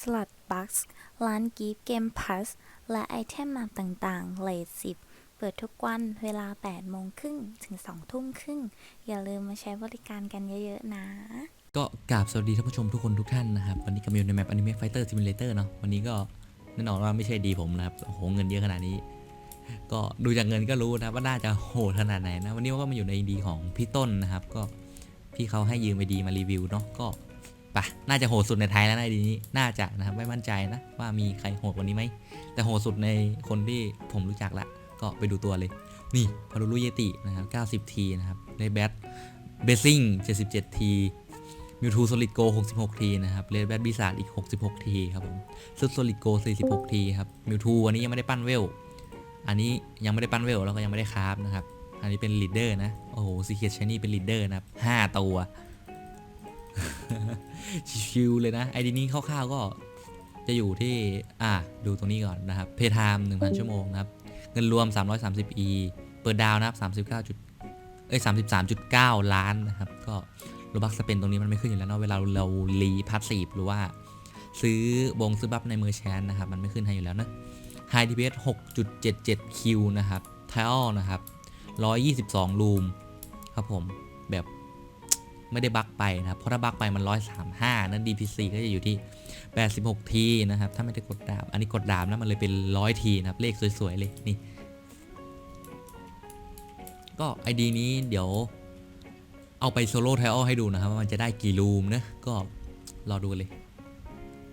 สล็อตบัคส์ร้านกิฟต์เกมพ s สและไอเทมมาต่างๆเลทสิบเปิดทุกวันเวลา 8 โมงครึ่งถึง 2 ทุ่มครึ่ง อย่าลืมมาใช้บริการกันเยอะๆนะ ก็กราบสวัสดีท่านผู้ชมทุกคนทุกท่านนะครับ วันนี้กำลังอยู่ในแมป Anime Fighter Simulator เนาะวันนี้ก็แน่นอนว่าไม่ใช่ดีผมนะครับ โอ้โห เงินเยอะขนาดนี้ ก็ดูจากเงินก็รู้นะว่าน่าจะโหดขนาดไหนนะ วันนี้ก็มาอยู่ในดีของพี่ต้นนะครับ ก็พี่เขาให้ยืมไอดีมารีวิวเนาะก็ ปะน่าจะโหดสุดในไทยแล้วนะดีนี้ น่าจะนะครับ ไม่มั่นใจนะว่ามีใครโหดกว่านี้ไหม แต่โหดสุดในคนที่ผมรู้จักละ ก็ไปดูตัวเลย นี่พารุลุเยตินะครับ 90 ทีนะครับเลแบทเบซิ่ง77 ทีมิวทูโซลิดโก66 ทีนะครับเลแบทบิซารอีก 66 ทีครับผมซุดโซลิดโก46 ทีครับมิวทูวันนี้ยังไม่ได้ปั้นเวล อันนี้ยังไม่ได้ปั้นเวลแล้วก็ยังไม่ได้คราฟนะครับ อันนี้เป็นลีดเดอร์นะ โอ้โหซีเคียชนี่เป็นลีดเดอร์นะครับ 5 ตัว ชิวๆเลยนะไอดีนี้คร่าวๆก็จะอยู่ที่ อ่าดูตรงนี้ก่อนนะครับ เพย์ไทม์1,000 ชั่วโมงนะครับ เงินรวม 330 e เปิดดาวนะครับ 39จุดเอ้ย33.9 ล้านนะครับ ก็โลบักสเปนตรงนี้มันไม่ขึ้นอยู่แล้วเนาะ เวลาเรารีพาสซีฟหรือว่าซื้อบงซื้อบัฟในมือแชนนะครับ มันไม่ขึ้นให้อยู่แล้วนะ High DPS 6.77 Q นะครับ t i l นะครับ 122ลูม ครับผม แบบ ไม่ได้บั๊กไปนะครับเพราะถ้าบั๊กไปมัน 135 นั้น DPC ก็จะอยู่ที่ 86 ทีนะครับ ถ้าไม่ได้กดดาบ อันนี้กดดาบนะมันเลยเป็น 100 ทีนะครับ เลขสวย ๆ เลยนี่ ก็ ID นี้เดี๋ยวเอาไปโซโล่ไทออให้ดูนะครับ ว่ามันจะได้กี่ลูมนะก็รอดูเลย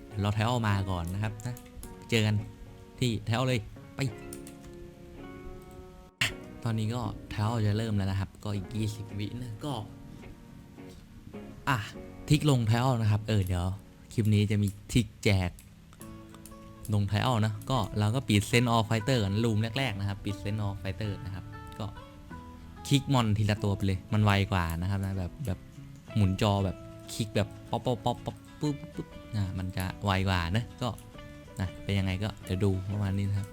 เดี๋ยวรอไทออมาก่อนนะครับนะเจอกันที่ไทออเลยไปตอนนี้ก็ไทออจะเริ่มแล้วนะครับ ก็อีก 20 วินะก็ อะทิกลงไทออนะครับ เออเดี๋ยวคลิปนี้จะมีทิกแจก ลงไทออนะ ก็เราก็ปิดเซนออฟไฟเตอร์กันลูมแรกๆนะครับ ปิดเซนออฟไฟเตอร์นะครับ ก็คลิกมอนทีละตัวไปเลย มันไวกว่านะครับนะแบบแบบหมุนจอแบบคลิกแบบป๊อปป๊อปป๊อปป๊อปปุ๊บปุ๊บนะมันจะไวกว่านะก็นะเป็นยังไงก็เดี๋ยวดูประมาณนี้นะครับ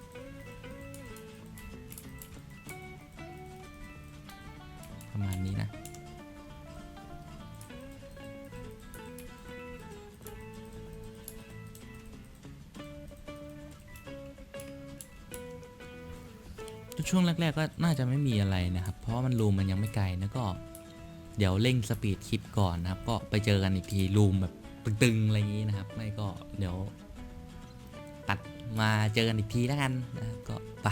ประมาณนี้นะ ช่วงแรก ๆ ก็น่าจะไม่มีอะไรนะครับ เพราะมันรูมมันยังไม่ไกลนะก็ เดี๋ยวเร่งสปีดคลิปก่อนนะครับ ก็ไปเจอกันอีกทีรูมแบบตึงๆอะไรอย่างนี้นะครับ ไม่ก็เดี๋ยวตัดมาเจอกันอีกทีแล้วกันนะครับก็ไป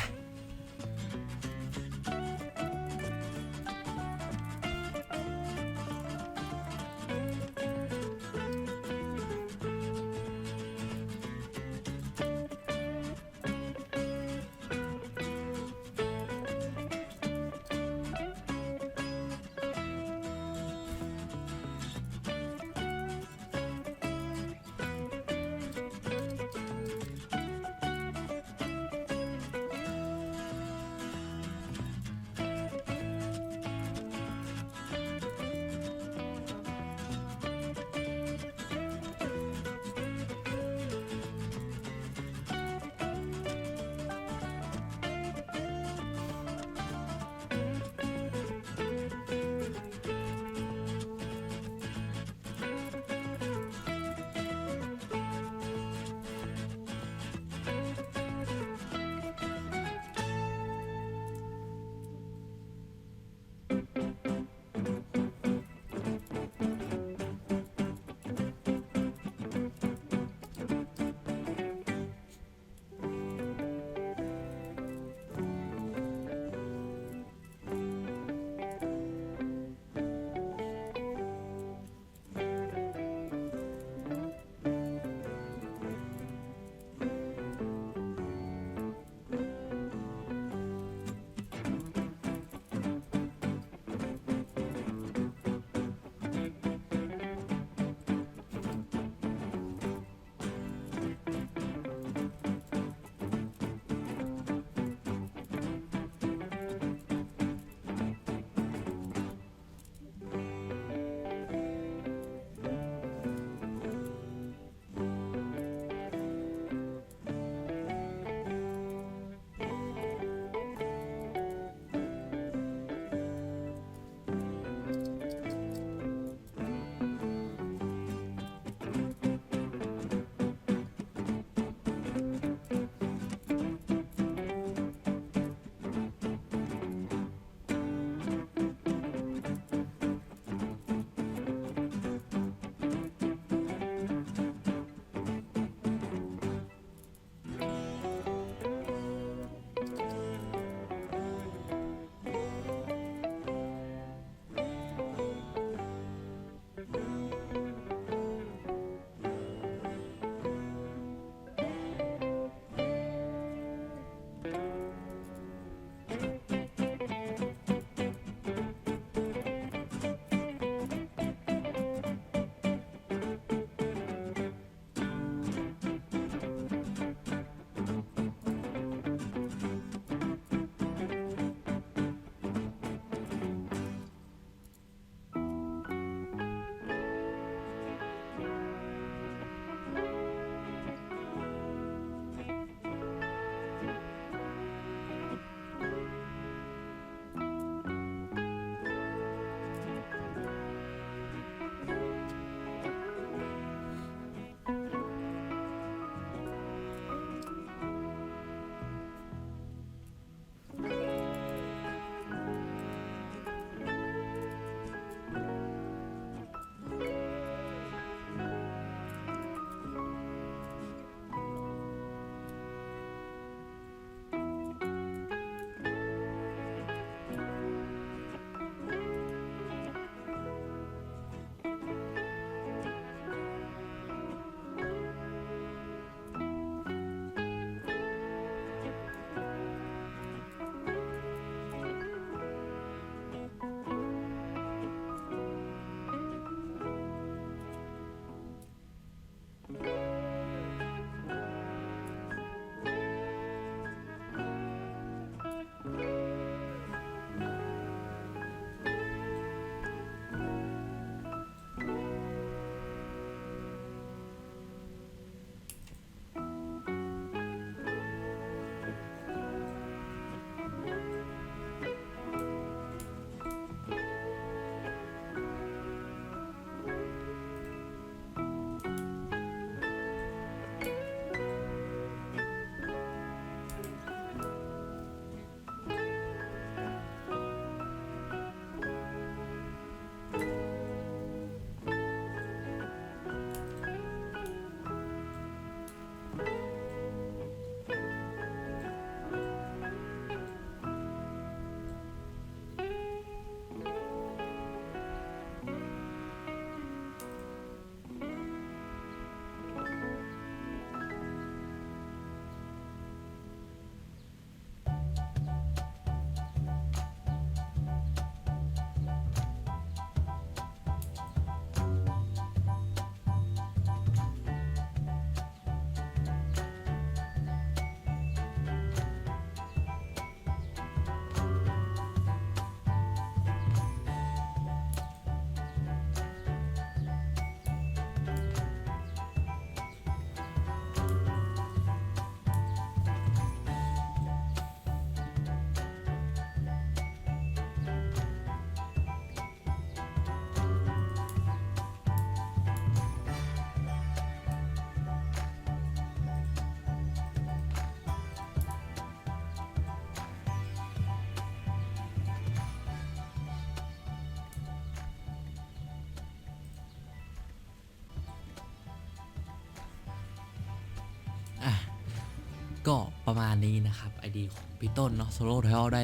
ก็ประมาณนี้นะครับไอดีของพี่ต้นเนาะโซโล่ทอยได้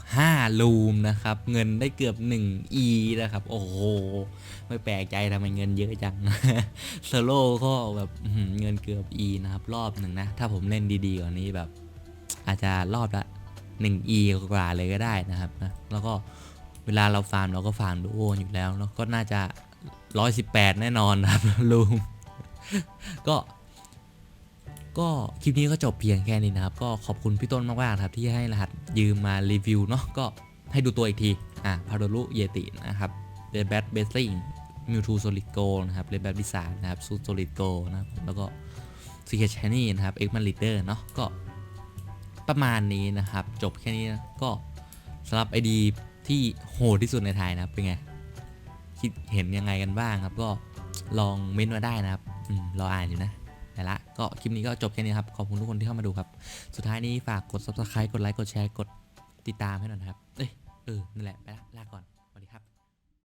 115 ลูมนะครับ เงินได้เกือบ 1 e นะครับ โอ้โห ไม่แปลกใจทำไมเงินเยอะจังโซโล่ก็แบบเงินเกือบ e นะครับ รอบหนึ่งนะ ถ้าผมเล่นดีๆกว่านี้แบบ อาจจะรอบละ 1 e กว่าเลยก็ได้นะครับนะแล้วก็เวลาเราฟาร์มเราก็ฟาร์มดูโออยู่แล้วเนาะก็น่าจะ 118 แน่นอนนะครับลูมก็ ก็คลิปนี้ก็จบเพียงแค่นี้นะครับ ก็ขอบคุณพี่ต้นมากๆนะครับที่ให้รหัสยืมมารีวิวเนาะก็ให้ดูตัวอีกที อะพาโดลุเยตินะครับเรดแบทเบสซิ่งมิวทูโซลิดโกนะครับเรดแบทดิสานนะครับซูโซลิดโกนะครับแล้วก็ซีเคชแนี่นะครับเอ็กมันลิเดอร์เนาะก็ประมาณนี้นะครับ จบแค่นี้นะก็สำหรับไอดีที่โหดที่สุดในไทยนะครับเป็นไง คิดเห็นยังไงกันบ้างครับ ก็ลองเม้นต์มาได้นะครับอรออ่านอยู่นะ แต่ละก็คลิปนี้ก็จบแค่นี้ครับ ขอบคุณทุกคนที่เข้ามาดูครับ สุดท้ายนี้ฝากกด subscribe กดไลค์กดแชร์กดติดตามให้หน่อยนะครับ เอ้ยเออนั่นแหละไปละลาก่อน